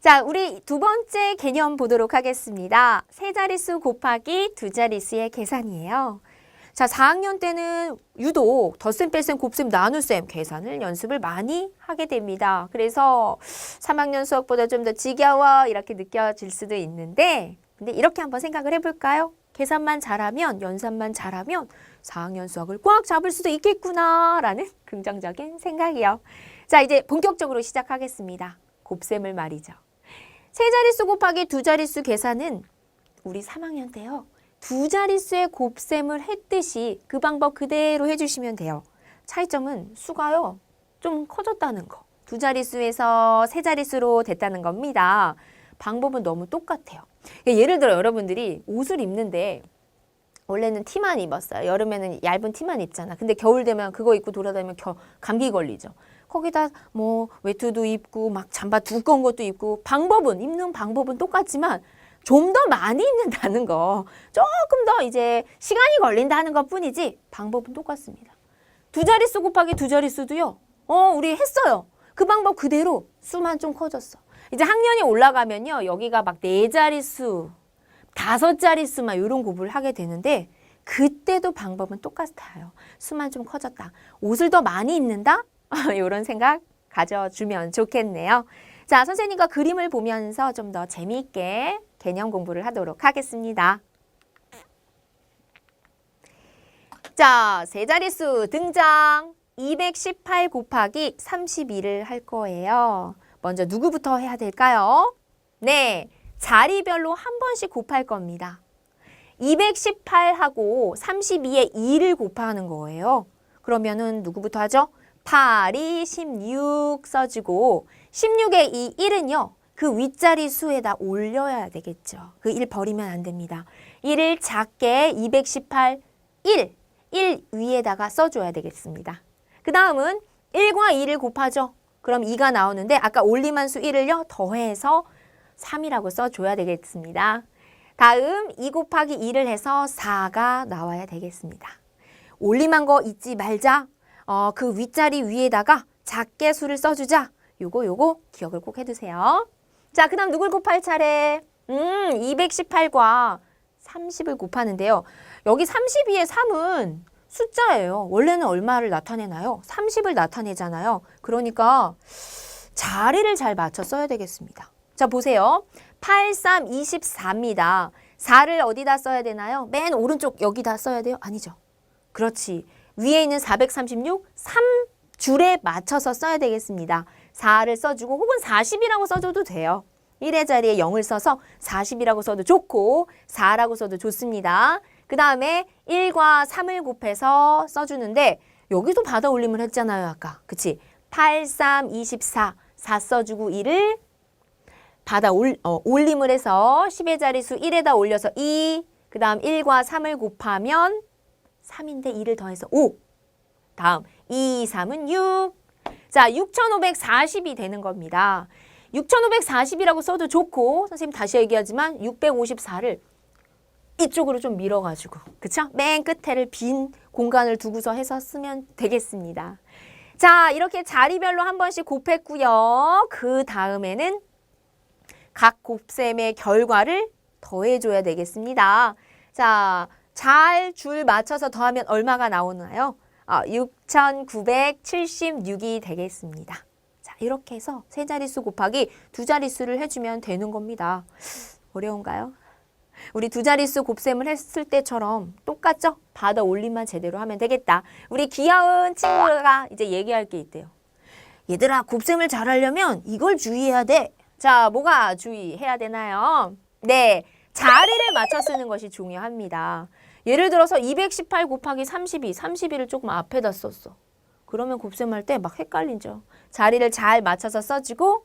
자, 우리 두 번째 개념 보도록 하겠습니다. 세 자릿수 곱하기 두 자릿수의 계산이에요. 자, 4학년 때는 유독 덧셈, 뺄셈, 곱셈, 나눗셈 계산을 연습을 많이 하게 됩니다. 그래서 3학년 수학보다 좀 더 지겨워 이렇게 느껴질 수도 있는데 근데 이렇게 한번 생각을 해볼까요? 계산만 잘하면 연산만 잘하면 4학년 수학을 꽉 잡을 수도 있겠구나라는 긍정적인 생각이요. 자, 이제 본격적으로 시작하겠습니다. 곱셈을 말이죠. 세 자릿수 곱하기 두 자릿수 계산은 우리 3학년 때요. 두 자릿수의 곱셈을 했듯이 그 방법 그대로 해주시면 돼요. 차이점은 수가요. 좀 커졌다는 거. 두 자릿수에서 세 자릿수로 됐다는 겁니다. 방법은 너무 똑같아요. 예를 들어 여러분들이 옷을 입는데 원래는 티만 입었어요. 여름에는 얇은 티만 입잖아. 근데 겨울 되면 그거 입고 돌아다니면 겨, 감기 걸리죠. 거기다 뭐 외투도 입고 막 잠바 두꺼운 것도 입고 방법은 입는 방법은 똑같지만 좀 더 많이 입는다는 거 조금 더 이제 시간이 걸린다는 것 뿐이지 방법은 똑같습니다. 두 자릿수 곱하기 두 자릿수도요. 어, 우리 했어요. 그 방법 그대로 수만 좀 커졌어. 이제 학년이 올라가면요. 여기가 막 네 자릿수, 다섯 자릿수만 이런 곱을 하게 되는데 그때도 방법은 똑같아요. 수만 좀 커졌다. 옷을 더 많이 입는다? 이런 생각 가져주면 좋겠네요. 자, 선생님과 그림을 보면서 좀 더 재미있게 개념 공부를 하도록 하겠습니다. 자, 세 자릿수 등장. 218 곱하기 32를 할 거예요. 먼저 누구부터 해야 될까요? 네, 자리별로 한 번씩 곱할 겁니다. 218하고 32에 2를 곱하는 거예요. 그러면은 누구부터 하죠? 8이 16 써주고 16의 이 1은요. 그 윗자리 수에다 올려야 되겠죠. 그 1 버리면 안 됩니다. 1을 작게 218 1, 1 위에다가 써줘야 되겠습니다. 그 다음은 1과 2를 곱하죠. 그럼 2가 나오는데 아까 올림한 수 1을요. 더해서 3이라고 써줘야 되겠습니다. 다음 2 곱하기 2를 해서 4가 나와야 되겠습니다. 올림한 거 잊지 말자. 어, 그 윗자리 위에다가 작게 수를 써주자. 요거 요거 기억을 꼭 해두세요. 자, 그 다음 누굴 곱할 차례? 음, 218과 30을 곱하는데요. 여기 32의 3은 숫자예요. 원래는 얼마를 나타내나요? 30을 나타내잖아요. 그러니까 자리를 잘 맞춰 써야 되겠습니다. 자, 보세요. 8, 3, 24입니다. 4를 어디다 써야 되나요? 맨 오른쪽 여기다 써야 돼요? 아니죠. 그렇지. 위에 있는 436, 3줄에 맞춰서 써야 되겠습니다. 4를 써주고 혹은 40이라고 써줘도 돼요. 1의 자리에 0을 써서 40이라고 써도 좋고 4라고 써도 좋습니다. 그 다음에 1과 3을 곱해서 써주는데 여기도 받아 올림을 했잖아요. 아까. 그치? 8, 3, 24, 4 써주고 1을 받아 올, 어, 올림을 해서 10의 자리수 1에다 올려서 2, 그 다음 1과 3을 곱하면 3인데 2를 더해서 5. 다음 2, 3은 6. 자, 6,540이 되는 겁니다. 6,540이라고 써도 좋고 선생님 다시 얘기하지만 654를 이쪽으로 좀 밀어가지고 그쵸? 맨 끝에를 빈 공간을 두고서 해서 쓰면 되겠습니다. 자, 이렇게 자리별로 한 번씩 곱했고요. 그 다음에는 각 곱셈의 결과를 더해줘야 되겠습니다. 자, 잘 줄 맞춰서 더하면 얼마가 나오나요? 아, 6,976이 되겠습니다. 자, 이렇게 해서 세 자릿수 곱하기 두 자릿수를 해주면 되는 겁니다. 어려운가요? 우리 두 자릿수 곱셈을 했을 때처럼 똑같죠? 받아 올림만 제대로 하면 되겠다. 우리 귀여운 친구가 이제 얘기할 게 있대요. 얘들아, 곱셈을 잘하려면 이걸 주의해야 돼. 자, 뭐가 주의해야 되나요? 네, 자리를 맞춰 쓰는 것이 중요합니다. 예를 들어서 218 곱하기 32, 32를 조금 앞에다 썼어. 그러면 곱셈할 때 막 헷갈리죠. 자리를 잘 맞춰서 써주고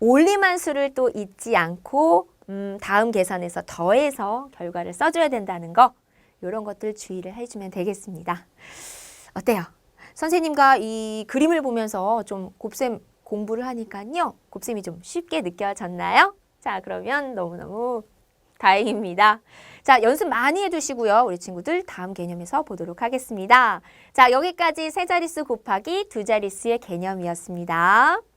올림한 수를 또 잊지 않고 음, 다음 계산에서 더해서 결과를 써줘야 된다는 거 이런 것들 주의를 해주면 되겠습니다. 어때요? 선생님과 이 그림을 보면서 좀 곱셈 공부를 하니까요. 곱셈이 좀 쉽게 느껴졌나요? 자, 그러면 너무너무 다행입니다. 자, 연습 많이 해두시고요. 우리 친구들 다음 개념에서 보도록 하겠습니다. 자, 여기까지 세 자릿수 곱하기 두 자릿수의 개념이었습니다.